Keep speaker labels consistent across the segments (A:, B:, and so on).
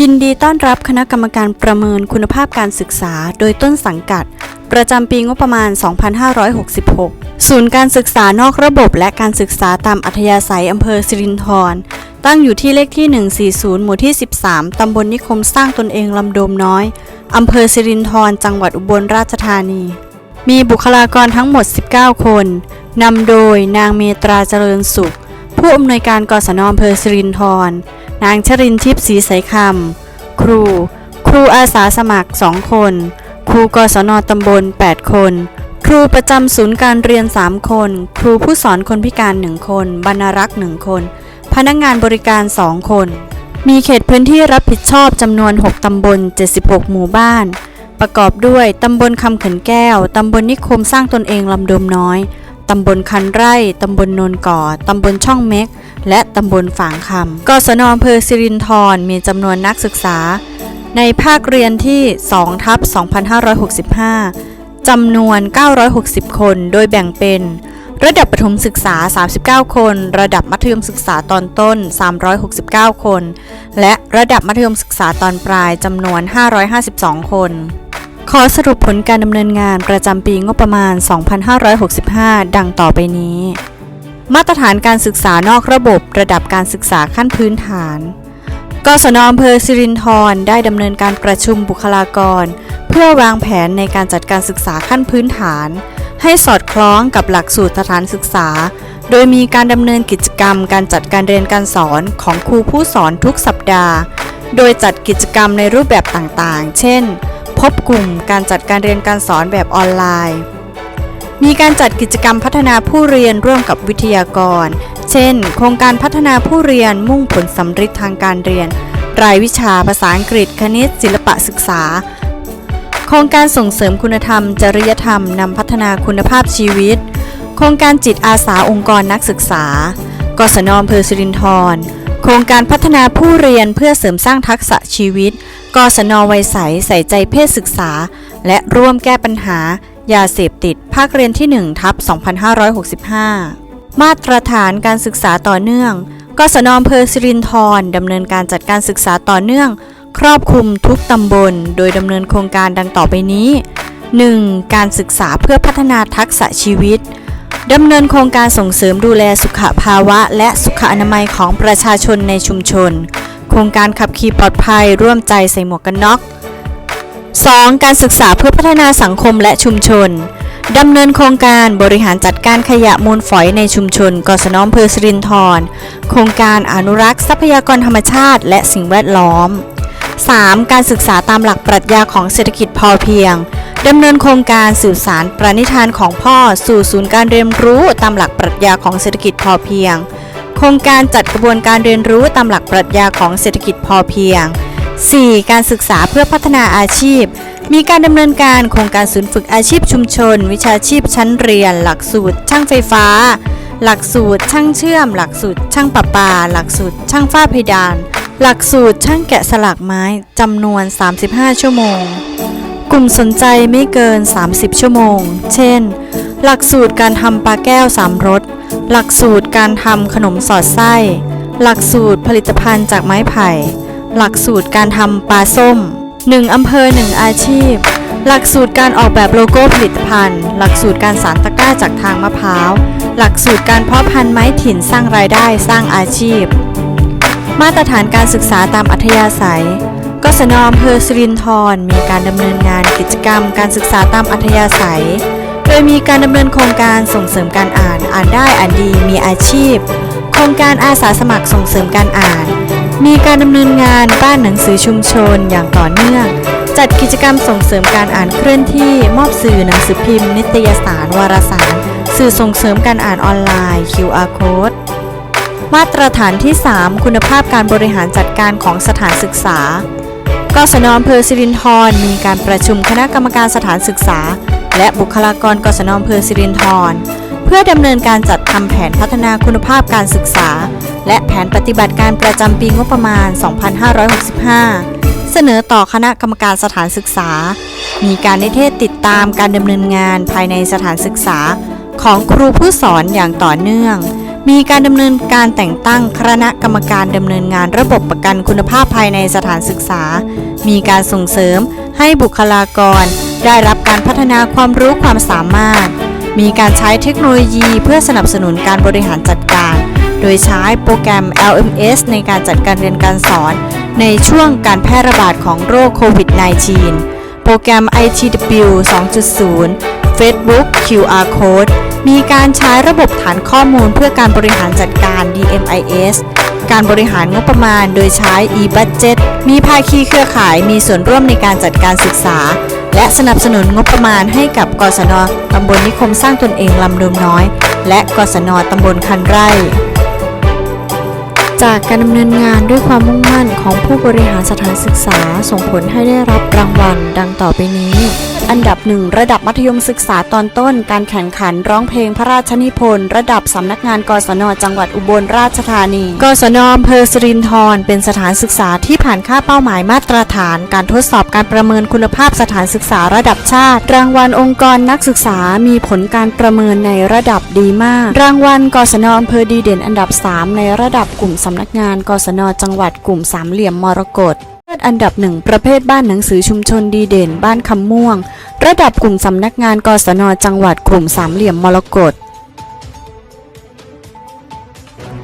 A: ยินดีต้อนรับคณะกรรมการประเมินคุณภาพการศึกษา โดยต้นสังกัด ประจำปีงบประมาณ 2566 ศูนย์การศึกษานอกระบบและการศึกษาตามอัธยาศัยอำเภอสิรินธร ตั้งอยู่ที่เลขที่ 140 หมู่ที่ 13 ตำบลนิคมสร้างตนเองลำโดมน้อย อำเภอสิรินธร จังหวัดอุบลราชธานี มีบุคลากรทั้งหมด 19 คน นำโดยนางเมตราเจริญสุข ผู้อำนวยการกศนอำเภอสิรินธร นางชรินทิพย์ศรีใสคำ ครู ครูอาสาสมัคร 2 คน ครูกศนตำบล 8 คนครูประจำศูนย์การเรียน 3 คน ครูผู้สอนคนพิการ 1 คน บรรณรักษ์ 1 คน นักงานบริการ 2 คน มีเขตพื้นที่รับผิดชอบจำนวน 6 ตำบล 76 หมู่บ้าน ประกอบด้วย ตำบลคำเขินแก้ว ตำบลนิคมสร้างตนเองลำดมน้อย ตำบลคันไร่ ตำบลโนนก่อ ตำบลช่องเม็ก และตำบลฝางคำกศนอำเภอสิรินธรมีจำนวนนักศึกษา ในภาคเรียนที่2ทับ2565จำนวน 960 คน โดยแบ่งเป็น ระดับประถมศึกษา 39 คน ระดับมัธยมศึกษาตอนต้น 369 คน และระดับมัธยมศึกษาตอนปลายจำนวน 552 คน ขอสรุปผลการดำเนินงานประจำปีงบประมาณ 2565 ดังต่อไปนี้ มาตรฐานการศึกษานอกระบบระดับการศึกษาขั้นพื้นฐานกศนอำเภอสิรินธรได้ดำเนินการประชุมบุคลากร เพื่อวางแผนในการจัดการศึกษาขั้นพื้นฐาน ให้สอดคล้องกับหลักสูตรสถานศึกษา โดยมีการดำเนินกิจกรรมการจัดการเรียนการสอนของครูผู้สอนทุกสัปดาห์ โดยจัดกิจกรรมในรูปแบบต่างๆ เช่น พบกลุ่มการจัดการเรียนการสอนแบบออนไลน์ มีการจัดกิจกรรมพัฒนาผู้เรียนร่วมกับวิทยากร เช่น โครงการพัฒนาผู้เรียนมุ่งผลสำฤทธิ์ทางการเรียน รายวิชาภาษาอังกฤษ คณิต ศิลปะศึกษา ครงการส่งเสริมคุณธรรม จริยธรรมนำพัฒนาคุณภาพชีวิต โครงการจิตอาสาองค์กรนักศึกษา กศนอำเภอสิรินธร โครงการพัฒนาผู้เรียนเพื่อเสริมสร้างทักษะชีวิต กศนวัยใสใส่ใจเพศศึกษา และร่วมแก้ปัญหา ยาเสพติด ภาคเรียนที่1ทับ2565 มาตรฐานการศึกษาต่อเนื่อง กศนอำเภอสิรินธรดำเนินการจัดการศึกษาต่อเนื่อง ครอบคลุมทุกตำบล โดยดำเนินโครงการดังต่อไปนี้ 1. การศึกษาเพื่อพัฒนาทักษะชีวิตดำเนินโครงการส่งเสริมดูแลสุขภาวะ และสุขอนามัยของประชาชนในชุมชน โครงการขับขี่ปลอดภัยร่วมใจใส่หมวกกันน็อก 2. การศึกษาเพื่อพัฒนาสังคมและชุมชน ดำเนินโครงการบริหารจัดการขยะมูลฝอยในชุมชนกศนอำเภอสรินธรโครงการอนุรักษ์ทรัพยากรธรรมชาติ และสิ่งแวดล้อม 3. การศึกษาตามหลักปรัชญาของเศรษฐกิจพอเพียงดำเนินโครงการสื่อสารประนิธานของพ่อสู่ศูนย์การเรียนรู้ตามหลักปรัชญาของเศรษฐกิจพอเพียง โครงการจัดกระบวนการเรียนรู้ตามหลักปรัชญาของเศรษฐกิจพอเพียง 4. การศึกษาเพื่อพัฒนาอาชีพ มีการดำเนินการโครงการศูนย์ฝึกอาชีพชุมชน วิชาชีพชั้นเรียน หลักสูตร ช่างไฟฟ้า หลักสูตร ช่างเชื่อม หลักสูตร ช่างประปา หลักสูตร ช่างฝ้าเพดาน หลักสูตรช่างแกะสลักไม้จำนวน 35 ชั่วโมง กลุ่มสนใจไม่เกิน 30 ชั่วโมง เช่น หลักสูตรการทำปลาแก้วสามรส หลักสูตรการทำขนมสอดไส้ หลักสูตรผลิตภัณฑ์จากไม้ไผ่ หลักสูตรการทำปลาส้ม 1อำเภอ 1 อาชีพ หลักสูตรการออกแบบโลโก้ผลิตภัณฑ์ หลักสูตรการสานตะกร้าจากทางมะพร้าว หลักสูตรการเพาะพันธุ์ไม้ถิ่นสร้างรายได้สร้างอาชีพ มาตรฐานการศึกษาตามอัธยาศัย กศนอำเภอสิรินธรมีการดำเนินงานกิจกรรมการศึกษาตามอัธยาศัย โดยมีการดำเนินโครงการส่งเสริมการอ่านอ่านได้อ่านดีมีอาชีพ โครงการอาสาสมัครส่งเสริมการอ่าน มีการดำเนินงานบ้านหนังสือชุมชนอย่างต่อเนื่อง จัดกิจกรรมส่งเสริมการอ่านเคลื่อนที่มอบสื่อหนังสือพิมพ์ นิตยสาร วารสาร สื่อส่งเสริมการอ่านออนไลน์ QR code มาตรฐานที่ 3 คุณภาพการบริหารจัดการของสถานศึกษากศนอำเภอสิรินธรมีการประชุมคณะกรรมการสถานศึกษา และบุคลากรกศนอำเภอสิรินธรเพื่อดำเนินการจัดทำแผนพัฒนาคุณภาพการศึกษา และแผนปฏิบัติการประจำปีงบประมาณ 2565 เสนอต่อคณะกรรมการสถานศึกษา มีการนิเทศติดตามการดำเนินงานภายในสถานศึกษา ของครูผู้สอนอย่างต่อเนื่อง มีการดำเนินการแต่งตั้งคณะกรรมการดำเนินงานระบบประกันคุณภาพภายในสถานศึกษา มีการส่งเสริมให้บุคลากร ได้รับการพัฒนาความรู้ความสามารถ มีการใช้เทคโนโลยีเพื่อสนับสนุนการบริหารจัดการ โดยใช้โปรแกรม LMS ในการจัดการเรียนการสอน ในช่วงการแพร่ระบาดของโรคโควิด -19 โปรแกรม ITW 2.0 Facebook QR Code มีการใช้ระบบฐานข้อมูลเพื่อการบริหารจัดการ DMIS การบริหารงบประมาณโดยใช้ e-budget มีภาคีเครือข่ายมีส่วนร่วมในการจัดการศึกษา และสนับสนุนงบประมาณให้กับกศนตำบลนิคมสร้างตนเองลำดมน้อย และกศนตำบลคันไร่ จากการดำเนินงานด้วยความมุ่งมั่นของผู้บริหารสถานศึกษาส่งผลให้ได้รับรางวัลดังต่อไปนี้ อันดับหนึ่งระดับมัธยมศึกษาตอนต้น การแข่งขันร้องเพลงพระราชนิพนธ์ระดับสำนักงานกศนจังหวัดอุบลราชธานี กศนอำเภอสิรินธรเป็นสถานศึกษาที่ผ่านค่าเป้าหมายมาตรฐาน การทดสอบการประเมินคุณภาพสถานศึกษาระดับชาติ รางวัลองค์กรนักศึกษามีผลการประเมินในระดับดีมาก รางวัลกศนอำเภอดีเด่นอันดับ 3 ในระดับกลุ่มสำนักงานกศนจังหวัดกลุ่มสามเหลี่ยมมรกต อันดับหนึ่งประเภทบ้านหนังสือชุมชนดีเด่น บ้านคำม่วง ระดับกลุ่มสำนักงานกศนจังหวัดกลุ่มสามเหลี่ยมมรกต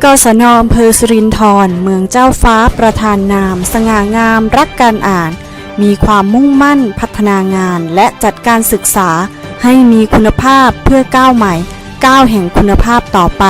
A: กศนอำเภอสุรินทร์เมืองเจ้าฟ้าประธานนาม สง่างาม รักการอ่าน มีความมุ่งมั่นพัฒนางานและจัดการศึกษาให้มีคุณภาพเพื่อก้าวใหม่ก้าวแห่งคุณภาพต่อไป